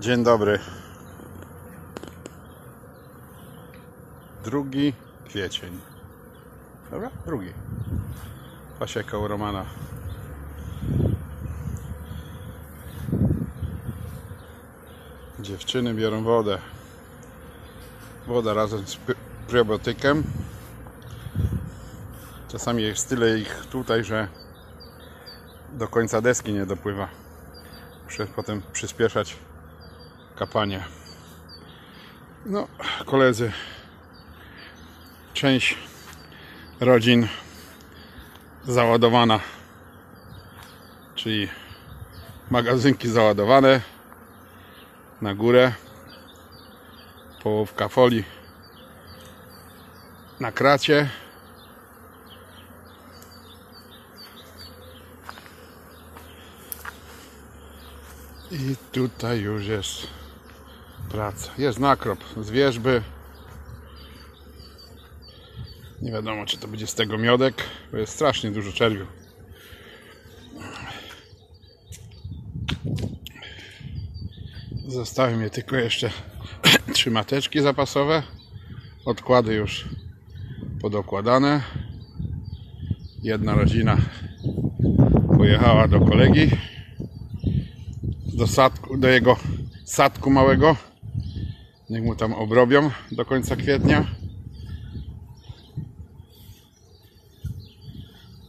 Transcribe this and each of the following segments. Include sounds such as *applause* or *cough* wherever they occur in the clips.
Dzień dobry. Drugi kwiecień. Dobra? Drugi. Pasieka u Romana. Dziewczyny biorą wodę. Woda razem z probiotykiem. Czasami jest tyle ich tutaj, że do końca deski nie dopływa. Muszę potem przyspieszać kapanie. No, koledzy, część rodzin załadowana, czyli magazynki załadowane na górę, połówka folii na kracie. I tutaj już jest praca. Jest nakrop z wierzby. Nie wiadomo, czy to będzie z tego miodek, bo jest strasznie dużo czerwiu. Zostały mnie tylko jeszcze *clears throat* trzy mateczki zapasowe. Odkłady już podokładane. Jedna rodzina pojechała do kolegi do, sadku, do jego sadku małego. Niech mu tam obrobią do końca kwietnia.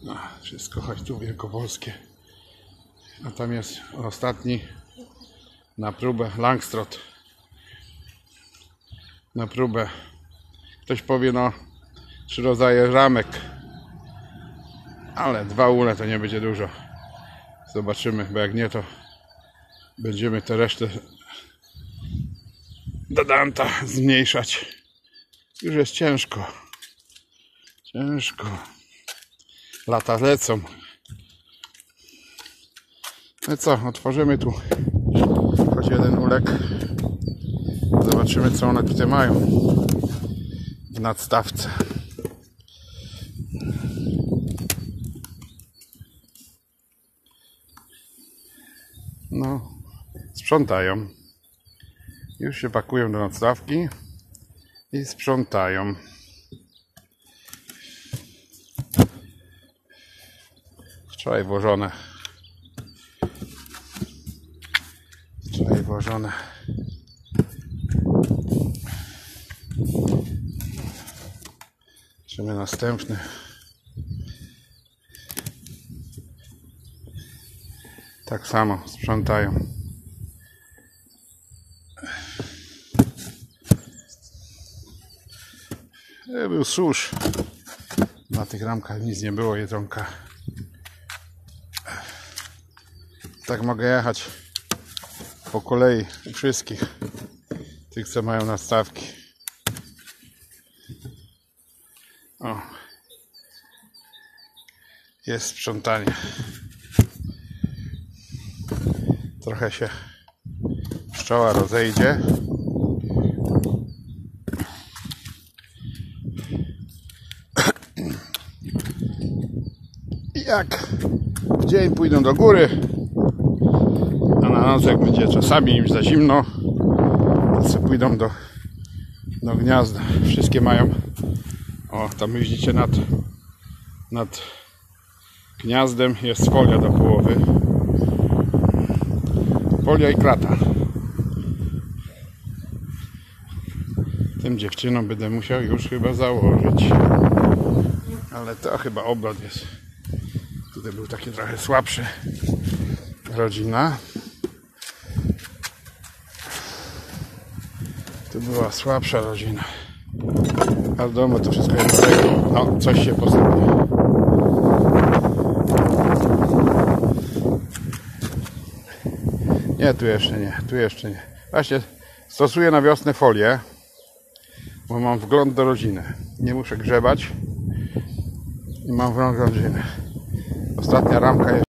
No, wszystko chodź tu wielkopolskie. A tam jest ostatni na próbę Langstrot. Na próbę. Ktoś powie, no, trzy rodzaje ramek. Ale dwa ule to nie będzie dużo. Zobaczymy, bo jak nie, to będziemy tę resztę do Danta zmniejszać. Już jest ciężko. Ciężko. Lata lecą. No co, otworzymy tu choć jeden ulek. Zobaczymy co one tutaj mają w nadstawce. No, sprzątają. Już się pakują do nadstawki i sprzątają. Wczoraj włożone. Wczoraj włożone. Zobaczymy następny. Tak samo sprzątają. Był susz. Na tych ramkach nic nie było, jedzonka. Tak mogę jechać po kolei wszystkich tych, co mają nastawki. O. Jest sprzątanie. Trochę się pszczoła rozejdzie. Jak w dzień pójdą do góry, a na noc jak będzie czasami im za zimno, to pójdą do, do gniazda. Wszystkie mają, o tam widzicie nad, nad gniazdem jest folia do połowy. Folia i krata. Tym dziewczynom będę musiał już chyba założyć. Ale to chyba oblot jest. Tutaj był taki trochę słabszy rodzina. Tu była słabsza rodzina. A w domu to wszystko jest dobrego. O, coś się posypie. Nie, tu jeszcze nie, tu jeszcze nie. Właśnie stosuję na wiosnę folię, bo mam wgląd do rodziny. Nie muszę grzebać i mam wgląd do rodziny. Ramka jest